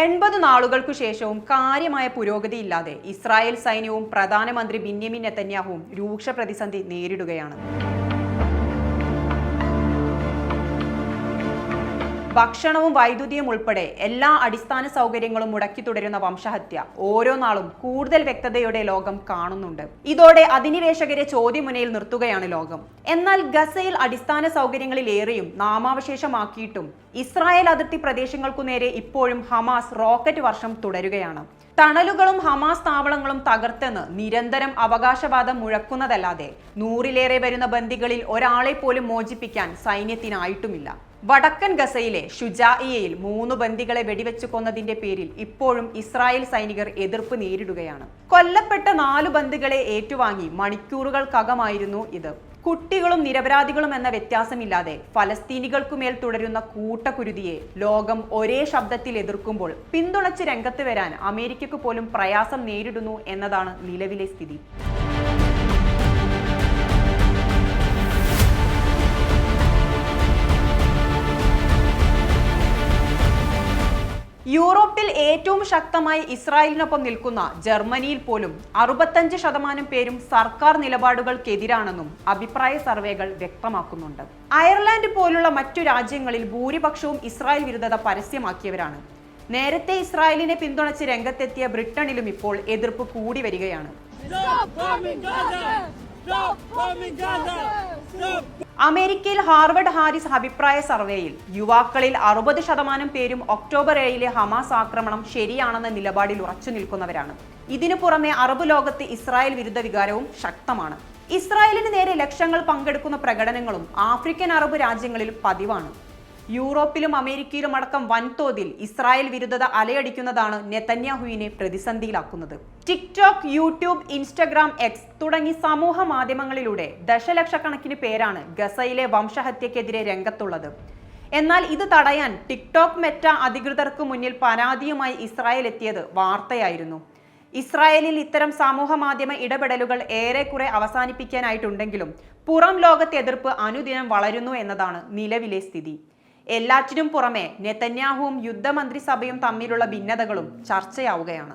എൺപത് നാളുകൾക്കു ശേഷവും കാര്യമായ പുരോഗതിയില്ലാതെ ഇസ്രായേൽ സൈന്യവും പ്രധാനമന്ത്രി ബിന്യമിൻ നെത്തന്യാഹുവും രൂക്ഷ പ്രതിസന്ധി നേരിടുകയാണ്. ഭക്ഷണവും വൈദ്യുതിയും ഉൾപ്പെടെ എല്ലാ അടിസ്ഥാന സൗകര്യങ്ങളും മുടക്കി തുടരുന്ന വംശഹത്യ ഓരോ നാളും കൂടുതൽ വ്യക്തതയോടെ ലോകം കാണുന്നുണ്ട്. ഇതോടെ അധിനിവേശകരെ ചോദ്യമുനയിൽ നിർത്തുകയാണ് ലോകം. എന്നാൽ ഗസയിൽ അടിസ്ഥാന സൗകര്യങ്ങളിലേറെയും നാമാവശേഷമാക്കിയിട്ടും ഇസ്രായേൽ അതിർത്തി പ്രദേശങ്ങൾക്കു നേരെ ഇപ്പോഴും ഹമാസ് റോക്കറ്റ് വർഷം തുടരുകയാണ്. ടണലുകളും ഹമാസ് താവളങ്ങളും തകർത്തെന്ന് നിരന്തരം അവകാശവാദം മുഴക്കുന്നതല്ലാതെ നൂറിലേറെ വരുന്ന ബന്ദികളിൽ ഒരാളെ പോലും മോചിപ്പിക്കാൻ സൈന്യത്തിനായിട്ടുമില്ല. വടക്കൻ ഗസയിലെ ഷുജായിയയിൽ മൂന്ന് ബന്ദികളെ വെടിവെച്ചു കൊന്നതിന്റെ പേരിൽ ഇപ്പോഴും ഇസ്രായേൽ സൈനികർ എതിർപ്പ് നേരിടുകയാണ്. കൊല്ലപ്പെട്ട നാലു ബന്ദികളെ ഏറ്റുവാങ്ങി മണിക്കൂറുകൾക്കകമായിരുന്നു ഇത്. കുട്ടികളും നിരപരാധികളും എന്ന വ്യത്യാസമില്ലാതെ ഫലസ്തീനികൾക്കുമേൽ തുടരുന്ന കൂട്ടക്കുരുതിയെ ലോകം ഒരേ ശബ്ദത്തിൽ എതിർക്കുമ്പോൾ പിന്തുണച്ച് രംഗത്ത് വരാൻ അമേരിക്കയ്ക്ക് പോലും പ്രയാസം നേരിടുന്നു എന്നതാണ് നിലവിലെ സ്ഥിതി. യൂറോപ്പിൽ ഏറ്റവും ശക്തമായി ഇസ്രായേലിനൊപ്പം നിൽക്കുന്ന ജർമ്മനിയിൽ പോലും അറുപത്തഞ്ച് ശതമാനം പേരും സർക്കാർ നിലപാടുകൾക്കെതിരാണെന്നും അഭിപ്രായ സർവേകൾ വ്യക്തമാക്കുന്നുണ്ട്. അയർലാൻഡ് പോലുള്ള മറ്റു രാജ്യങ്ങളിൽ ഭൂരിപക്ഷവും ഇസ്രായേൽ വിരുദ്ധത പരസ്യമാക്കിയവരാണ്. നേരത്തെ ഇസ്രായേലിനെ പിന്തുണച്ച് രംഗത്തെത്തിയ ബ്രിട്ടനിലും ഇപ്പോൾ എതിർപ്പ് കൂടി വരികയാണ്. അമേരിക്കയിൽ ഹാർവർഡ് ഹാരിസ് അഭിപ്രായ സർവേയിൽ യുവാക്കളിൽ അറുപത് ശതമാനം പേരും ഒക്ടോബർ ഏഴിലെ ഹമാസ് ആക്രമണം ശരിയാണെന്ന നിലപാടിൽ ഉറച്ചു നിൽക്കുന്നവരാണ്. ഇതിനു പുറമെ അറബ് ലോകത്ത് ഇസ്രായേൽ വിരുദ്ധ വികാരവും ശക്തമാണ്. ഇസ്രായേലിന് നേരെ ലക്ഷങ്ങൾ പങ്കെടുക്കുന്ന പ്രകടനങ്ങളും ആഫ്രിക്കൻ അറബ് രാജ്യങ്ങളിൽ പതിവാണ്. യൂറോപ്പിലും അമേരിക്കയിലും അടക്കം വൻതോതിൽ ഇസ്രായേൽ വിരുദ്ധത അലയടിക്കുന്നതാണ് നെതന്യാഹുവിനെ പ്രതിസന്ധിയിലാക്കുന്നത്. ടിക്ടോക്ക് യൂട്യൂബ് ഇൻസ്റ്റഗ്രാം എക്സ് തുടങ്ങി സമൂഹ മാധ്യമങ്ങളിലൂടെ ദശലക്ഷക്കണക്കിന് പേരാണ് ഗസയിലെ വംശഹത്യക്കെതിരെ രംഗത്തുള്ളത്. എന്നാൽ ഇത് തടയാൻ ടിക്ടോക്ക് മെറ്റ അധികൃതർക്ക് മുന്നിൽ പരാതിയുമായി ഇസ്രായേൽ എത്തിയത് വാർത്തയായിരുന്നു. ഇസ്രായേലിൽ ഇത്തരം സമൂഹ മാധ്യമ ഇടപെടലുകൾ ഏറെക്കുറെ അവസാനിപ്പിക്കാനായിട്ടുണ്ടെങ്കിലും പുറം ലോകത്തെ എതിർപ്പ് അനുദിനം വളരുന്നു എന്നതാണ് നിലവിലെ സ്ഥിതി. എല്ലാറ്റിനും പുറമെ നെതന്യാഹുവും യുദ്ധമന്ത്രിസഭയും തമ്മിലുള്ള ഭിന്നതകളും ചർച്ചയാവുകയാണ്.